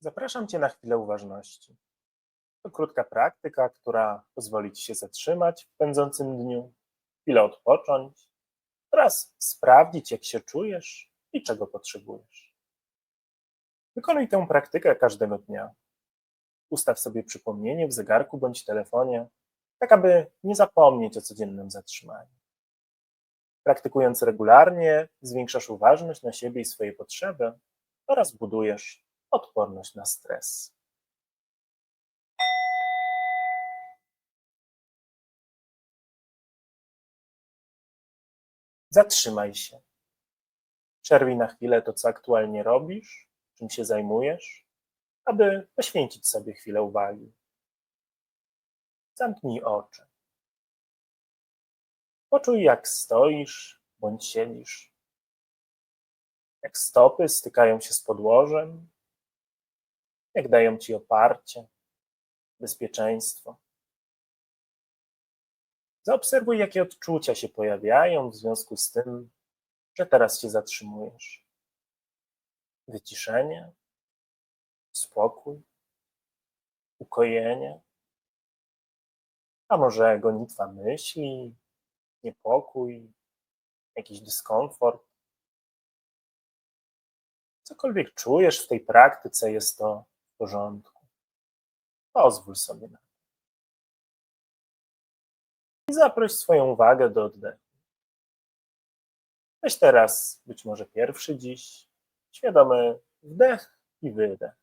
Zapraszam Cię na chwilę uważności. To krótka praktyka, która pozwoli Ci się zatrzymać w pędzącym dniu, chwilę odpocząć oraz sprawdzić, jak się czujesz i czego potrzebujesz. Wykonuj tę praktykę każdego dnia. Ustaw sobie przypomnienie w zegarku bądź telefonie, tak aby nie zapomnieć o codziennym zatrzymaniu. Praktykując regularnie, zwiększasz uważność na siebie i swoje potrzeby oraz budujesz odporność na stres. Zatrzymaj się. Przerwij na chwilę to, co aktualnie robisz, czym się zajmujesz, aby poświęcić sobie chwilę uwagi. Zamknij oczy. Poczuj, jak stoisz bądź siedzisz. Jak stopy stykają się z podłożem, jak dają ci oparcie, bezpieczeństwo. Zaobserwuj, jakie odczucia się pojawiają w związku z tym, że teraz się zatrzymujesz. Wyciszenie, spokój, ukojenie, a może gonitwa myśli, niepokój, jakiś dyskomfort. Cokolwiek czujesz w tej praktyce, jest to porządku. Pozwól sobie na to. I zaproś swoją uwagę do oddechu. Weź teraz, być może pierwszy dziś, świadomy wdech i wydech.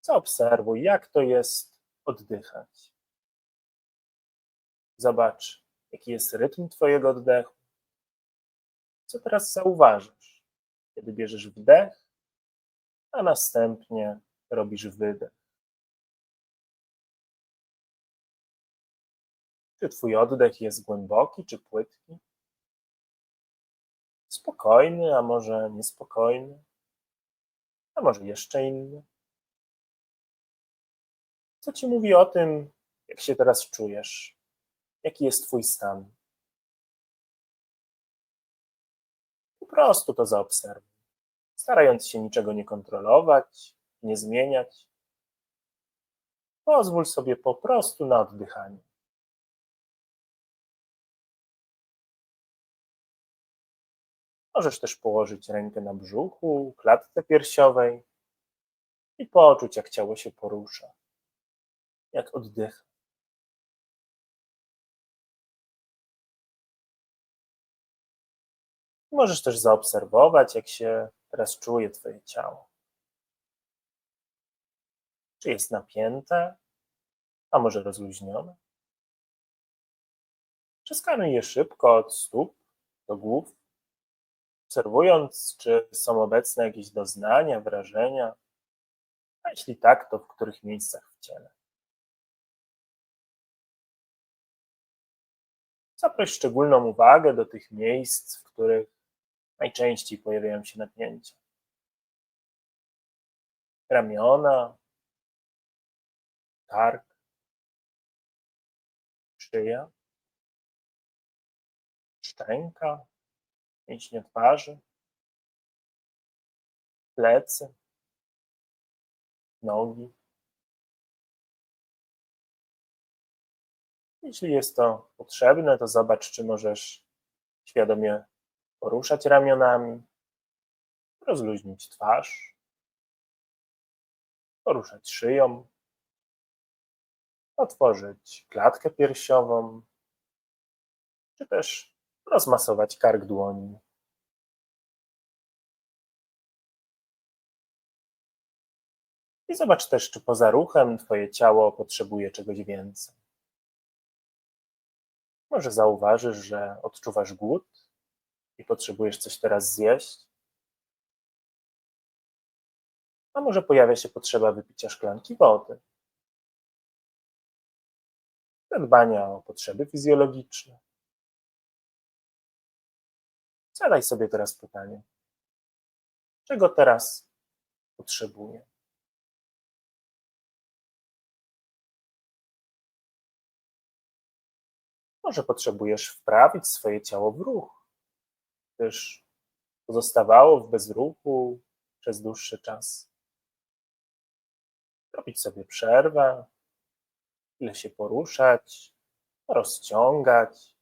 Zaobserwuj, jak to jest oddychać. Zobacz, jaki jest rytm Twojego oddechu. Co teraz zauważysz, kiedy bierzesz wdech, a następnie robisz wydech? Czy Twój oddech jest głęboki czy płytki? Spokojny, a może niespokojny? A może jeszcze inny? Co Ci mówi o tym, jak się teraz czujesz? Jaki jest Twój stan? Po prostu to zaobserwuj, starając się niczego nie kontrolować, nie zmieniać. Pozwól sobie po prostu na oddychanie. Możesz też położyć rękę na brzuchu, klatce piersiowej i poczuć, jak ciało się porusza, jak oddycha. Możesz też zaobserwować, jak się teraz czuje Twoje ciało. Czy jest napięte, a może rozluźnione? Przeskanuj je szybko od stóp do głów, obserwując, czy są obecne jakieś doznania, wrażenia, a jeśli tak, to w których miejscach w ciele. Zaproś szczególną uwagę do tych miejsc, w których najczęściej pojawiają się napięcia. Ramiona, kark, szyja, szczęka, mięśnie twarzy, plecy, nogi. Jeśli jest to potrzebne, to zobacz, czy możesz świadomie poruszać ramionami, rozluźnić twarz, poruszać szyją, otworzyć klatkę piersiową, czy też rozmasować kark dłoni. I zobacz też, czy poza ruchem Twoje ciało potrzebuje czegoś więcej. Może zauważysz, że odczuwasz głód i potrzebujesz coś teraz zjeść. A może pojawia się potrzeba wypicia szklanki wody. Zadbania o potrzeby fizjologiczne. Zadaj sobie teraz pytanie: czego teraz potrzebuję? Może potrzebujesz wprawić swoje ciało w ruch, gdyż pozostawało w bezruchu przez dłuższy czas. robić sobie przerwę, chwilę się poruszać, rozciągać,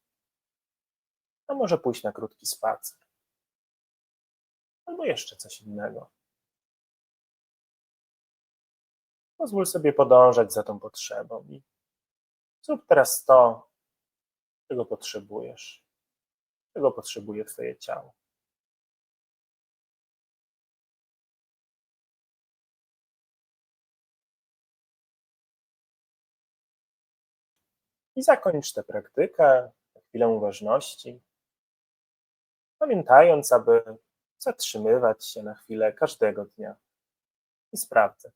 a może pójść na krótki spacer. Albo jeszcze coś innego. Pozwól sobie podążać za tą potrzebą i zrób teraz to, czego potrzebujesz, czego potrzebuje Twoje ciało. I zakończ tę praktykę, tę chwilę uważności, pamiętając, aby zatrzymywać się na chwilę każdego dnia i sprawdzać,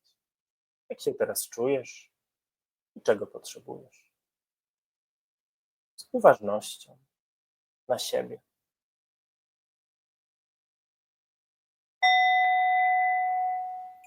jak się teraz czujesz i czego potrzebujesz. Z uważnością na siebie.